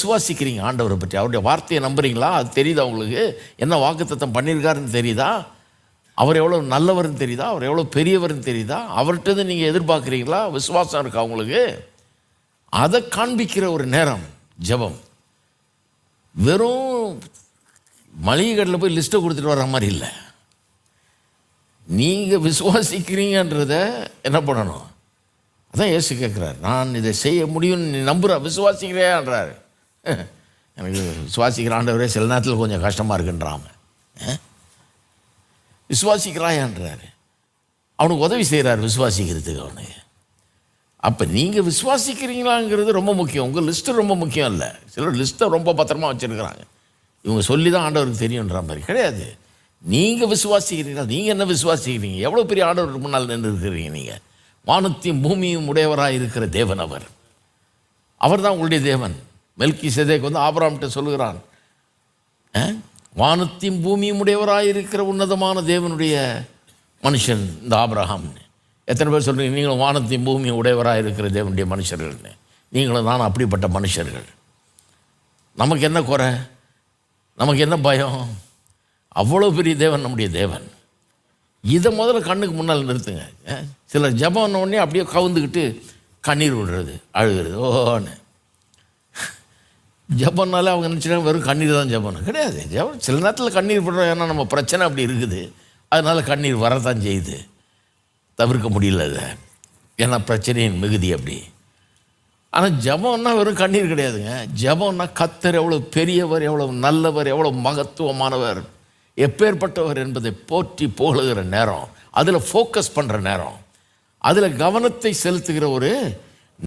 விசுவாசிக்கிறீங்க ஆண்டவரை பற்றி. அவருடைய வார்த்தையை நம்புறீங்களா? அது தெரியுதா உங்களுக்கு? என்ன வாக்குத்தத்தம் பண்ணியிருக்காருன்னு தெரியுதா? அவர் எவ்வளோ நல்லவர்னு தெரியுதா? அவர் எவ்வளோ பெரியவர்னு தெரியுதா? அவர்கிட்ட நீங்கள் எதிர்பார்க்குறீங்களா? விசுவாசம் இருக்கா உங்களுக்கு? அதை காண்பிக்கிற ஒரு நேரம் ஜெபம். வெறும் மளிகை கடையில் போய் லிஸ்ட்டை கொடுத்துட்டு வர்ற மாதிரி இல்லை. நீங்கள் விசுவாசிக்கிறீங்கன்றத என்ன பண்ணணும்? அதான் ஏசு கேட்குறாரு நான் இதை செய்ய முடியும்னு நீ நம்புகிறா விசுவாசிக்கிறேன்றாரு. எனக்கு விசுவாசிக்கிற ஆண்டவரே சில நேரத்தில் கொஞ்சம் கஷ்டமாக இருக்குன்றாம விசுவாசிக்கிறாயான்றாரு. அவனுக்கு உதவி செய்கிறார் விசுவாசிக்கிறதுக்கு அவனுக்கு அப்போ நீங்கள் விசுவாசிக்கிறீங்களாங்கிறது ரொம்ப முக்கியம். உங்கள் லிஸ்ட்டு ரொம்ப முக்கியம் இல்லை. சிலர் லிஸ்ட்டை ரொம்ப பத்திரமா வச்சுருக்கிறாங்க. இவங்க சொல்லி தான் ஆண்டவருக்கு தெரியுன்ற மாதிரி கிடையாது. நீங்கள் விசுவாசிக்கிறீங்களா? நீங்கள் என்ன விசுவாசிக்கிறீங்க? எவ்வளோ பெரிய ஆண்டவருக்கு முன்னால் நின்று இருக்கிறீங்க நீங்கள் வானத்தையும் பூமியும் உடையவராக இருக்கிற தேவன் அவர். அவர் தான் உங்களுடைய தேவன். மெல்கி செதேக்கு வந்து ஆபராம்கிட்ட சொல்லுகிறான் வானத்தையும் பூமியும் உடையவராக இருக்கிற உன்னதமான தேவனுடைய மனுஷன் இந்த ஆபிரஹாம்னு எத்தனை பேர் சொல்கிறீங்க நீங்களும் வானத்தையும் பூமியும் உடையவராக இருக்கிற தேவனுடைய மனுஷர்கள்னு. நீங்களும் நான் அப்படிப்பட்ட மனுஷர்கள். நமக்கு என்ன குறை? நமக்கு என்ன பயம்? அவ்வளோ பெரிய தேவன் நம்முடைய தேவன். இதை முதல்ல கண்ணுக்கு முன்னால் நிறுத்துங்க. சிலர் ஜபம் உடனே அப்படியே கவுந்துக்கிட்டு கண்ணீர் விடுறது அழுகிறது ஓன்னு ஜபம்னால அவங்க நினச்சினா வெறும் கண்ணீர் தான் ஜபம். கிடையாது. ஜபம் சில நேரத்தில் கண்ணீர் விடுறோம் ஏன்னா நம்ம பிரச்சனை அப்படி இருக்குது. அதனால் கண்ணீர் வரத்தான் செய்யுது. தவிர்க்க முடியல அதை. ஏன்னா பிரச்சனையின் மிகுதி அப்படி. ஆனால் ஜபம்னா வெறும் கண்ணீர் கிடையாதுங்க. ஜபம்னா கத்தர் எவ்வளோ பெரியவர் எவ்வளோ நல்லவர் எவ்வளோ மகத்துவமானவர். எப்பேற்பட்டவர் என்பதை போற்றி போலுகிற நேரம். அதில் ஃபோக்கஸ் பண்ணுற நேரம். அதில் கவனத்தை செலுத்துகிற ஒரு